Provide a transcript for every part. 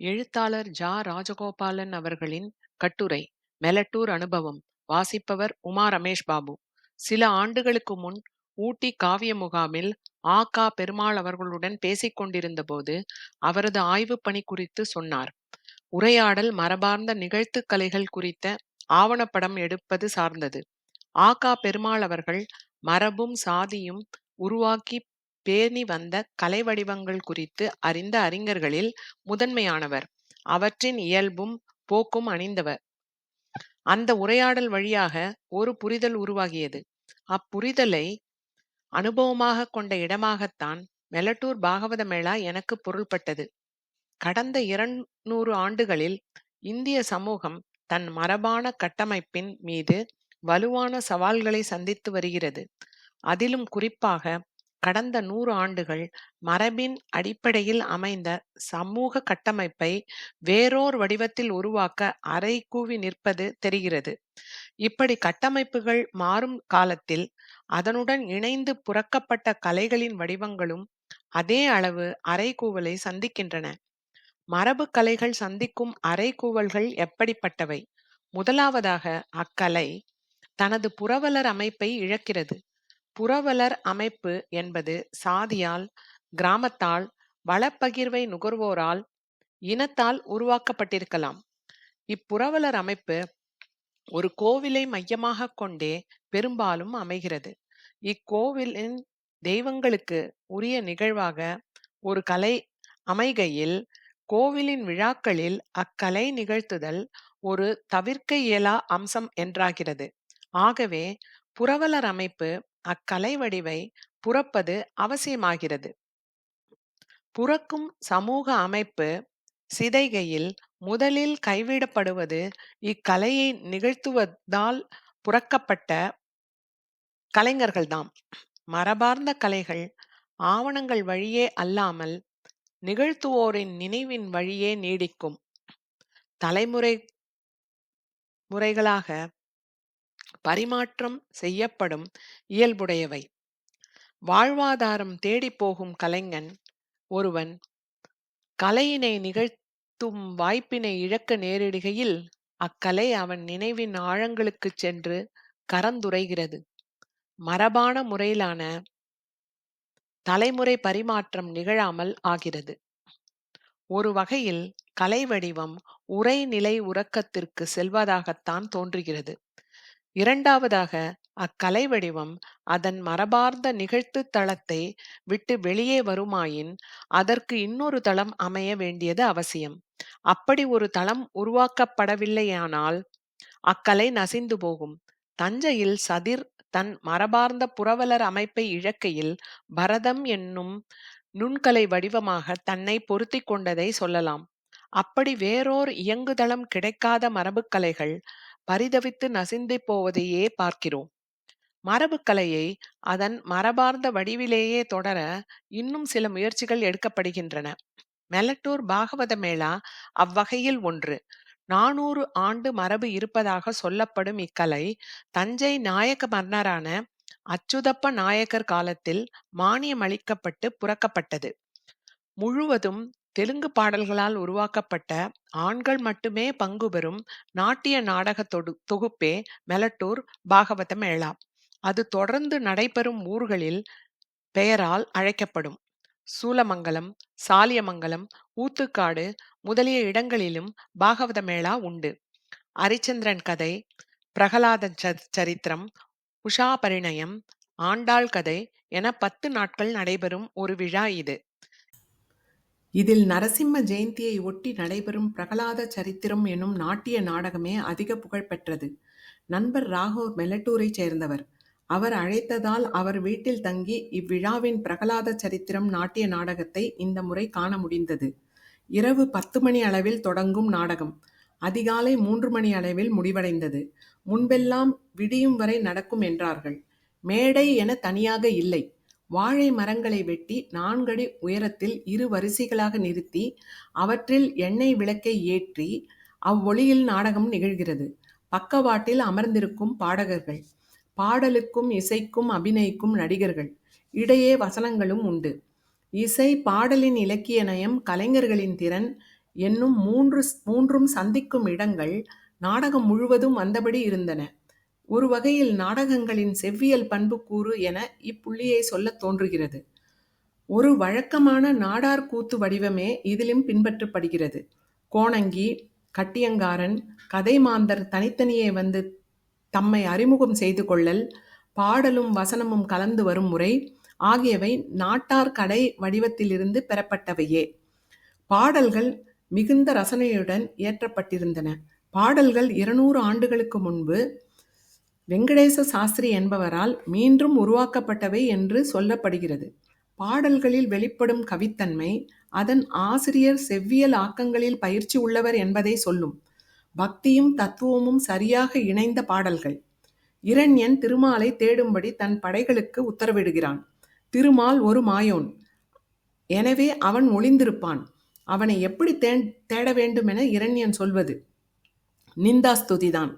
எழுத்தாளர் ஜா. ராஜகோபாலன் அவர்களின் கட்டுரை மெலட்டூர் அனுபவம் வாசிப்பவர் உமா ரமேஷ் பாபு. சில ஆண்டுகளுக்கு முன் ஊட்டி காவிய முகாமில் ஆ. கா. பெருமாள் அவர்களுடன் பேசிக்கொண்டிருந்த போது அவரது ஆய்வுப் பணி குறித்து சொன்னார். உரையாடல் மரபார்ந்த நிகழ்த்து கலைகள் குறித்த ஆவணப்படம் எடுப்பது சார்ந்தது. ஆ. கா. பெருமாள் அவர்கள் மரபும் சாதியும் உருவாக்கி பேணி வந்த கலை வடிவங்கள் குறித்து அறிந்த அறிஞர்களில் முதன்மையானவர். அவற்றின் இயல்பும் போக்கும் அணிந்தவர். அந்த உரையாடல் வழியாக ஒரு புரிதல் உருவாகியது. அப்புரிதலை அனுபவமாக கொண்ட இடமாகத்தான் மெலட்டூர் பாகவத மேளா எனக்கு பொருள்பட்டது. கடந்த இருநூறு ஆண்டுகளில் இந்திய சமூகம் தன் மரபான கட்டமைப்பின் மீது வலுவான சவால்களை சந்தித்து வருகிறது. அதிலும் குறிப்பாக கடந்த நூறு ஆண்டுகள் மரபின் அடிப்படையில் அமைந்த சமூக கட்டமைப்பை வேறோர் வடிவத்தில் உருவாக்க அறை கூவி நிற்பது தெரிகிறது. இப்படி கட்டமைப்புகள் மாறும் காலத்தில் அதனுடன் இணைந்து புறக்கப்பட்ட கலைகளின் வடிவங்களும் அதே அளவு அறைகூவலை சந்திக்கின்றன. மரபு கலைகள் சந்திக்கும் அறைகூவல்கள் எப்படிப்பட்டவை? முதலாவதாக அக்கலை தனது புரவலர் அமைப்பை இழக்கிறது. புரவலர் அமைப்பு என்பது சாதியால் கிராமத்தால் வளப்பகிர்வை நுகர்வோரால் இனத்தால் உருவாக்கப்பட்டிருக்கலாம். இப்புரவலர் அமைப்பு ஒரு கோவிலை மையமாக கொண்டே பெரும்பாலும் அமைகிறது. இக்கோவிலின் தெய்வங்களுக்கு உரிய நிகழ்வாக ஒரு கலை அமைகையில் கோவிலின் விழாக்களில் அக்கலை நிகழ்த்துதல் ஒரு தவிர்க்க இயலா அம்சம் என்றாகிறது. ஆகவே புரவலர் அமைப்பு அக்கலை வடிவை புறப்பது அவசியமாகிறது. புறக்கும் சமூக அமைப்பு சிதைகையில் முதலில் கைவிடப்படுவது இக்கலையை நிகழ்த்துவதால் புறக்கப்பட்ட கலைஞர்கள்தாம். மரபார்ந்த கலைகள் ஆவணங்கள் வழியே அல்லாமல் நிகழ்த்துவோரின் நினைவின் வழியே நீடிக்கும். தலைமுறை முறைகளாக பரிமாற்றம் செய்யப்படும் இயல்புடையவை. வாழ்வாதாரம் தேடிப் போகும் கலைஞன் ஒருவன் கலையினை நிகழ்த்தும் வாய்ப்பினை இழக்க நேரிடுகையில் அக்கலை அவன் நினைவின் ஆழங்களுக்குச் சென்று கரந்துரைகிறது. மரபான முறையிலான தலைமுறை பரிமாற்றம் நிகழாமல் ஆகிறது. ஒரு வகையில் கலை வடிவம் உரைநிலை உறக்கத்திற்கு செல்வதாகத்தான் தோன்றுகிறது. இரண்டாவதாக அக்கலை வடிவம் அதன் மரபார்ந்த நிகழ்த்து தளத்தை விட்டு வெளியே வருமாயின் அதற்கு இன்னொரு தளம் அமைய வேண்டியது அவசியம். அப்படி ஒரு தளம் உருவாக்கப்படவில்லையானால் அக்கலை நசிந்து போகும். தஞ்சையில் சதிர் தன் மரபார்ந்த புரவலர் அமைப்பை இழக்கையில் பரதம் என்னும் நுண்கலை வடிவமாக தன்னை பொருத்தி கொண்டதை சொல்லலாம். அப்படி வேறோர் இயங்குதளம் கிடைக்காத மரபுக்கலைகள் பரிதவித்து நசிந்து போவதையே பார்க்கிறோம். மரபுக்கலையை அதன் மரபார்ந்த வடிவிலேயே தொடர இன்னும் சில முயற்சிகள் எடுக்கப்படுகின்றன. மெலட்டூர் பாகவத மேளா அவ்வகையில் ஒன்று. நானூறு ஆண்டு மரபு இருப்பதாக சொல்லப்படும் இக்கலை தஞ்சை நாயக்க மன்னரான அச்சுதப்ப நாயக்கர் காலத்தில் மானியம் அளிக்கப்பட்டு புறக்கப்பட்டது. முழுவதும் தெலுங்கு பாடல்களால் உருவாக்கப்பட்ட ஆண்கள் மட்டுமே பங்கு பெறும் நாட்டிய நாடக தொடு தொகுப்பே மெலட்டூர் பாகவத மேளா அது தொடர்ந்து நடைபெறும் ஊர்களில் பெயரால் அழைக்கப்படும். சூலமங்கலம் சாலியமங்கலம் ஊத்துக்காடு முதலிய இடங்களிலும் பாகவத மேளா உண்டு. அரிச்சந்திரன் கதை பிரகலாத சரித்திரம் உஷா பரிணயம் ஆண்டாள் கதை என பத்து நாட்கள் நடைபெறும் ஒரு விழா இது. இதில் நரசிம்ம ஜெயந்தியை ஒட்டி நடைபெறும் பிரகலாத சரித்திரம் எனும் நாட்டிய நாடகமே அதிக புகழ் பெற்றது. நண்பர் ராகவ் மெலட்டூரைச் சேர்ந்தவர். அவர் அழைத்ததால் அவர் வீட்டில் தங்கி இவ்விழாவின் பிரகலாத சரித்திரம் நாட்டிய நாடகத்தை இந்த முறை காண முடிந்தது. இரவு பத்து மணி அளவில் தொடங்கும் நாடகம். அதிகாலை மூன்று மணி அளவில் முடிவடைந்தது. முன்பெல்லாம் விடியும் வரை நடக்கும் என்றார்கள். மேடை என தனியாக இல்லை. வாழை மரங்களை வெட்டி நான்கடி உயரத்தில் இரு வரிசைகளாக நிறுத்தி அவற்றில் எண்ணெய் விளக்கை ஏற்றி அவ்வொளியில் நாடகம் நிகழ்கிறது. பக்கவாட்டில் அமர்ந்திருக்கும் பாடகர்கள் பாடலுக்கும் இசைக்கும் அபிநயிக்கும் நடிகர்கள் இடையே வசனங்களும் உண்டு. இசை பாடலின் இலக்கிய நயம் கலைஞர்களின் திறன் என்னும் மூன்று மூன்றும் சந்திக்கும் இடங்கள் நாடகம் முழுவதும் வந்தபடி இருந்தன. ஒரு வகையில் நாடகங்களின் செவ்வியல் பண்புக்கூறு என இப்புள்ளியை சொல்லத் தோன்றுகிறது. ஒரு வழக்கமான நாடார் கூத்து வடிவமே இதிலும் பின்பற்றப்படுகிறது. கோணங்கி கட்டியங்காரன் கதைமாந்தர் தனித்தனியே வந்து தம்மை அறிமுகம் செய்து கொள்ளல் பாடலும் வசனமும் கலந்து வரும் முறை ஆகியவை நாட்டார் கடை வடிவத்திலிருந்து பெறப்பட்டவையே. பாடல்கள் மிகுந்த ரசனையுடன் இயற்றப்பட்டிருந்தன. பாடல்கள் இருநூறு ஆண்டுகளுக்கு முன்பு வெங்கடேச சாஸ்திரி என்பவரால் மீண்டும் உருவாக்கப்பட்டவை என்று சொல்லப்படுகிறது. பாடல்களில் வெளிப்படும் கவித்தன்மை அதன் ஆசிரியர் செவ்வியல் ஆக்கங்களில் பயிற்சி உள்ளவர் என்பதை சொல்லும். பக்தியும் தத்துவமும் சரியாக இணைந்த பாடல்கள். இரண்யன் திருமாலை தேடும்படி தன் படைகளுக்கு உத்தரவிடுகிறான். திருமால் ஒரு மாயோன். எனவே அவன் ஒளிந்திருப்பான். அவனை எப்படி தே தேட வேண்டுமென இரண்யன் சொல்வது. நிந்தாஸ்துதிதான்.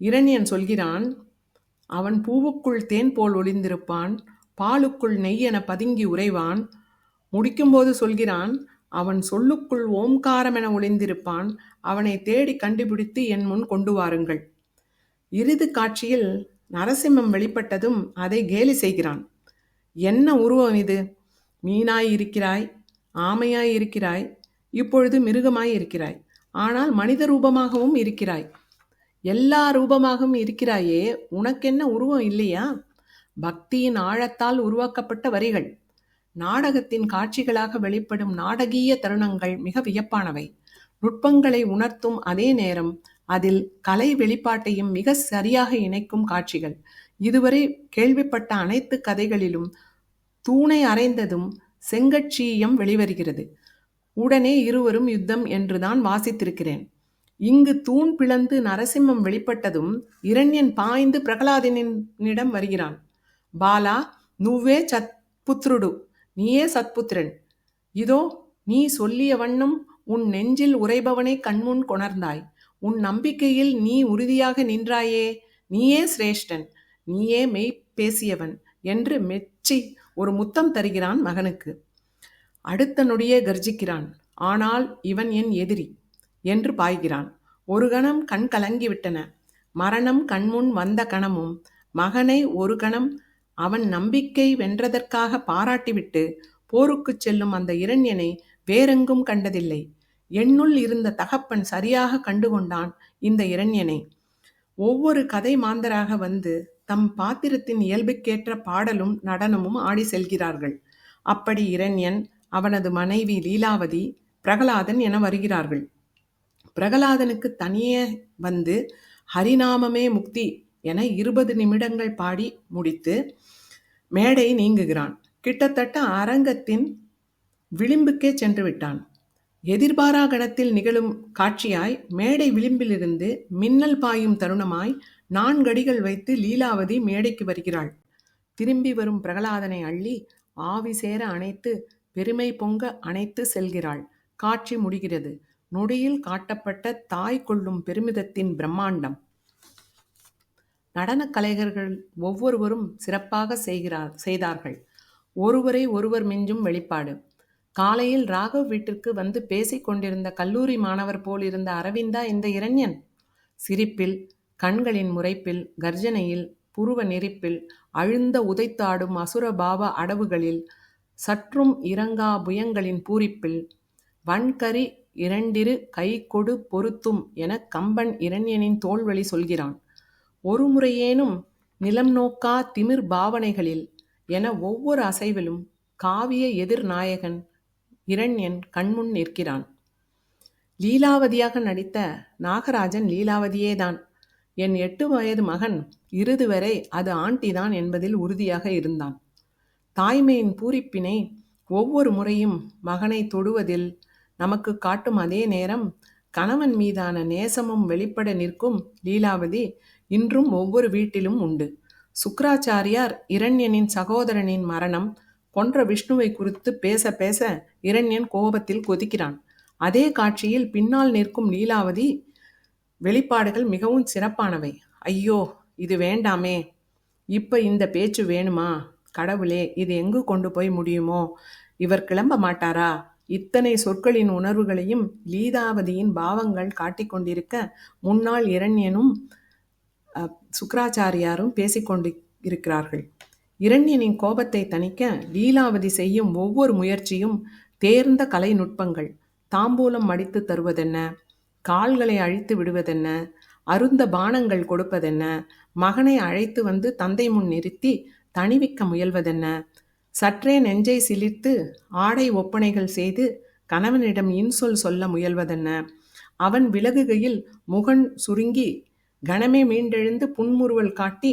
இரணியன் சொல்கிறான் அவன் பூவுக்குள் தேன் போல் ஒளிந்திருப்பான் பாலுக்குள் நெய் என பதுங்கி உறைவான். முடிக்கும்போது சொல்கிறான் அவன் சொல்லுக்குள் ஓம்காரம் என ஒளிந்திருப்பான் அவனை தேடி கண்டுபிடித்து என் முன் கொண்டு வாருங்கள். இறுதி காட்சியில் நரசிம்மம் வெளிப்பட்டதும் அதை கேலி செய்கிறான் என்ன உருவம் இது? மீனாய் இருக்கிறாய் ஆமையாய் இருக்கிறாய் இப்பொழுது மிருகமாய் இருக்கிறாய் ஆனால் மனித ரூபமாகவும் இருக்கிறாய். எல்லா ரூபமாகவும் இருக்கிறாயே உனக்கென்ன உருவம் இல்லையா? பக்தியின் ஆழத்தால் உருவாக்கப்பட்ட வரிகள். நாடகத்தின் காட்சிகளாக வெளிப்படும் நாடகீய தருணங்கள் மிக வியப்பானவை. நுட்பங்களை உணர்த்தும் அதே நேரம் அதில் கலை வெளிப்பாட்டையும் மிக சரியாக இணைக்கும் காட்சிகள். இதுவரை கேள்விப்பட்ட அனைத்து கதைகளிலும் தூணை அறைந்ததும் செங்கட்சியம் வெளிவருகிறது. உடனே இருவரும் யுத்தம் என்றுதான் வாசித்திருக்கிறேன். இங்கு தூண் பிளந்து நரசிம்மம் வெளிப்பட்டதும் இரண்யன் பாய்ந்து பிரகலாதனிடம் வருகிறான். பாலா நுவ்வே சத்புத்ருடு நீயே சத்புத்திரன். இதோ நீ சொல்லிய வண்ணம் உன் நெஞ்சில் உரைபவனை கண்முன் கொணர்ந்தாய். உன் நம்பிக்கையில் நீ உறுதியாக நின்றாயே. நீயே சிரேஷ்டன் நீயே மெய் பேசியவன் என்று மெச்சி ஒரு முத்தம் தருகிறான் மகனுக்கு. அடுத்த நொடியே கர்ஜிக்கிறான். ஆனால் இவன் என் எதிரி. என்று பாய்கிறான். ஒரு கணம் கண் கலங்கிவிட்டன. மரணம் கண்முன் வந்த கணமும் மகனை ஒரு கணம் அவன் நம்பிக்கை வென்றதற்காக பாராட்டிவிட்டு போருக்குச் செல்லும் அந்த இரண்யனை வேறெங்கும் கண்டதில்லை. என்னுள் இருந்த தகப்பன் சரியாக கண்டுகொண்டான் இந்த இரண்யனை. ஒவ்வொரு கதை மாந்தராக வந்து தம் பாத்திரத்தின் இயல்புக்கேற்ற பாடலும் நடனமும் ஆடி செல்கிறார்கள். அப்படி இரண்யன் அவனது மனைவி லீலாவதி பிரகலாதன் என வருகிறார்கள். பிரகலாதனுக்கு தனியே வந்து ஹரிநாமமே முக்தி என இருபது நிமிடங்கள் பாடி முடித்து மேடை நீங்குகிறான். கிட்டத்தட்ட அரங்கத்தின் விளிம்புக்கே சென்று விட்டான். எதிர்பாரா கணத்தில் நிகழும் காட்சியாய் மேடை விளிம்பிலிருந்து மின்னல் பாயும் தருணமாய் நான்கடிகள் வைத்து லீலாவதி மேடைக்கு வருகிறாள். திரும்பி வரும் பிரகலாதனை அள்ளி ஆவி சேர அணைத்து பெருமை பொங்க அணைத்து செல்கிறாள். காட்சி முடிகிறது. நொடியில் காட்டப்பட்ட தாய் கொள்ளும் பெருமிதத்தின் பிரம்மாண்டம். நடனக் கலைஞர்கள் ஒவ்வொருவரும் சிறப்பாக செய்கிறார் செய்தார்கள். ஒருவரை ஒருவர் மிஞ்சும் வெளிப்பாடு. காலையில் ராகவ் வீட்டிற்கு வந்து பேசிக் கொண்டிருந்த கல்லூரி மாணவர் போல் இருந்த அரவிந்தா இந்த இரண்யன்? சிரிப்பில் கண்களின் முறைப்பில் கர்ஜனையில் புருவ நெறிப்பில் அழுந்த உதைத்தாடும் அசுரபாவ அடவுகளில் சற்றும் இறங்கா புயங்களின் பூரிப்பில் வன்கரி இரண்டிரு கை கொடு பொருத்தும் என கம்பன் இரண்யனின் தோல்வழி சொல்கிறான். ஒரு முறையேனும் நிலம் நோக்கா திமிர் பாவனைகளில் என ஒவ்வொரு அசைவிலும் காவிய எதிர் நாயகன் இரண்யன் கண்முன் நிற்கிறான். லீலாவதியாக நடித்த நாகராஜன் லீலாவதியேதான். என் எட்டு வயது மகன் இறுதி வரை அது ஆண்டிதான் என்பதில் உறுதியாக இருந்தான். தாய்மையின் பூரிப்பினை ஒவ்வொரு முறையும் மகனை தொடுவதில் நமக்கு காட்டும் அதே நேரம் கணவன் மீதான நேசமும் வெளிப்பட நிற்கும் லீலாவதி இன்றும் ஒவ்வொரு வீட்டிலும் உண்டு. சுக்கராச்சாரியார் இரண்யனின் சகோதரனின் மரணம் கொன்ற விஷ்ணுவை குறித்து பேச பேச இரண்யன் கோபத்தில் கொதிக்கிறான். அதே காட்சியில் பின்னால் நிற்கும் லீலாவதி வெளிப்பாடுகள் மிகவும் சிறப்பானவை. ஐயோ இது வேண்டாமே. இப்போ இந்த பேச்சு வேணுமா? கடவுளே இது எங்கு கொண்டு போய் முடியுமோ? இவர் கிளம்ப மாட்டாரா? இத்தனை சொற்களின் உணர்வுகளையும் லீதாவதியின் பாவங்கள் காட்டிக் கொண்டிருக்க முன்னால் இரண்யனும் சுக்கராச்சாரியாரும் சுக்ராச்சாரியாரும் பேசிக்கொண்டு இருக்கிறார்கள் இரண்யனின் கோபத்தை தணிக்க லீலாவதி செய்யும் ஒவ்வொரு முயற்சியும் தேர்ந்த கலை நுட்பங்கள் தாம்பூலம் மடித்து தருவதென்ன? கால்களை அழித்து விடுவதென்ன? அருந்த பானங்கள் கொடுப்பதென்ன? மகனை அழைத்து வந்து தந்தை முன் நிறுத்தி தணிவிக்க முயல்வதென்ன? சற்றே நெஞ்சை சிலிர்த்து ஆடை ஒப்பனைகள் செய்து கணவனிடம் இன்சொல் சொல்ல முயல்வதென்ன? அவன் விலகுகையில் முகன் சுருங்கி கணமே மீண்டெழுந்து புன்முறுவல் காட்டி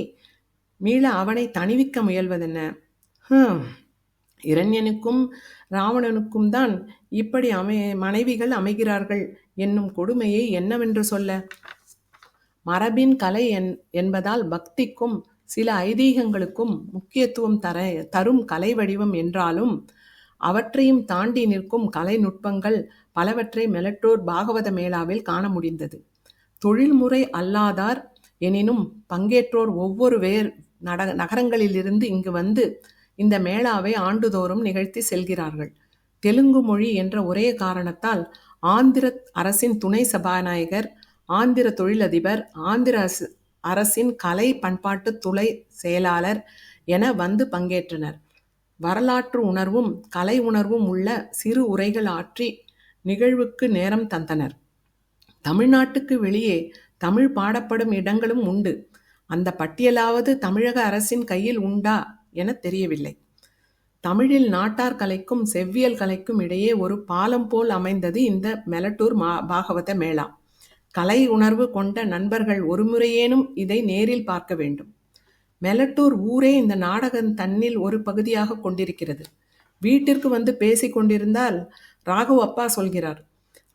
மீள அவனை தணிவிக்க முயல்வதென்ன? ஹம், இரண்யனுக்கும் ராவணனுக்கும் தான் இப்படி அமை மனைவிகள் அமைகிறார்கள் என்னும் கொடுமையை என்னவென்று சொல்ல? மரபின் கலை என் என்பதால் பக்திக்கும் சில ஐதீகங்களுக்கும் முக்கியத்துவம் தர தரும் கலை வடிவம் என்றாலும் அவற்றையும் தாண்டி நிற்கும் கலை நுட்பங்கள் பலவற்றை மெலட்டோர் பாகவத மேளாவில் காண முடிந்தது. தொழில்முறை அல்லாதார் எனினும் பங்கேற்றோர் ஒவ்வொரு வேர் நட நகரங்களிலிருந்து இங்கு வந்து இந்த மேளாவை ஆண்டுதோறும் நிகழ்த்தி செல்கிறார்கள். தெலுங்கு மொழி என்ற ஒரே காரணத்தால் ஆந்திர அரசின் துணை சபாநாயகர் ஆந்திர தொழிலதிபர் ஆந்திர அரசு- அரசின் கலை பண்பாட்டு துளை செயலாளர் என வந்து பங்கேற்றனர். வரலாற்று உணர்வும் கலை உணர்வும் உள்ள சிறு உரைகள் ஆற்றி நிகழ்வுக்கு நேரம் தந்தனர். தமிழ்நாட்டுக்கு வெளியே தமிழ் பாடப்படும் இடங்களும் உண்டு. அந்த பட்டியலாவது தமிழக அரசின் கையில் உண்டா என தெரியவில்லை. தமிழில் நாட்டார் கலைக்கும் செவ்வியல் கலைக்கும் இடையே ஒரு பாலம் போல் அமைந்தது இந்த மெலட்டூர் மா பாகவத மேளா. கலை உணர்வு கொண்ட நண்பர்கள் ஒருமுறையேனும் இதை நேரில் பார்க்க வேண்டும். மெலட்டூர் ஊரே இந்த நாடகம் தன்னில் ஒரு பகுதியாக கொண்டிருக்கிறது. வீட்டிற்கு வந்து பேசி கொண்டிருந்தால் ராகு அப்பா சொல்கிறார்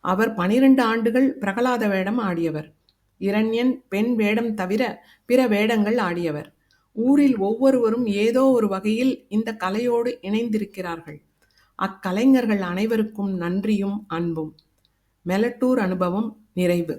அவர் பனிரெண்டு ஆண்டுகள் பிரகலாத வேடம் ஆடியவர். இரண்யன் பெண் வேடம் தவிர பிற வேடங்கள் ஆடியவர். ஊரில் ஒவ்வொருவரும் ஏதோ ஒரு வகையில் இந்த கலையோடு இணைந்திருக்கிறார்கள். அக்கலைஞர்கள் அனைவருக்கும் நன்றியும் அன்பும். மெலட்டூர் அனுபவம் நிறைவு.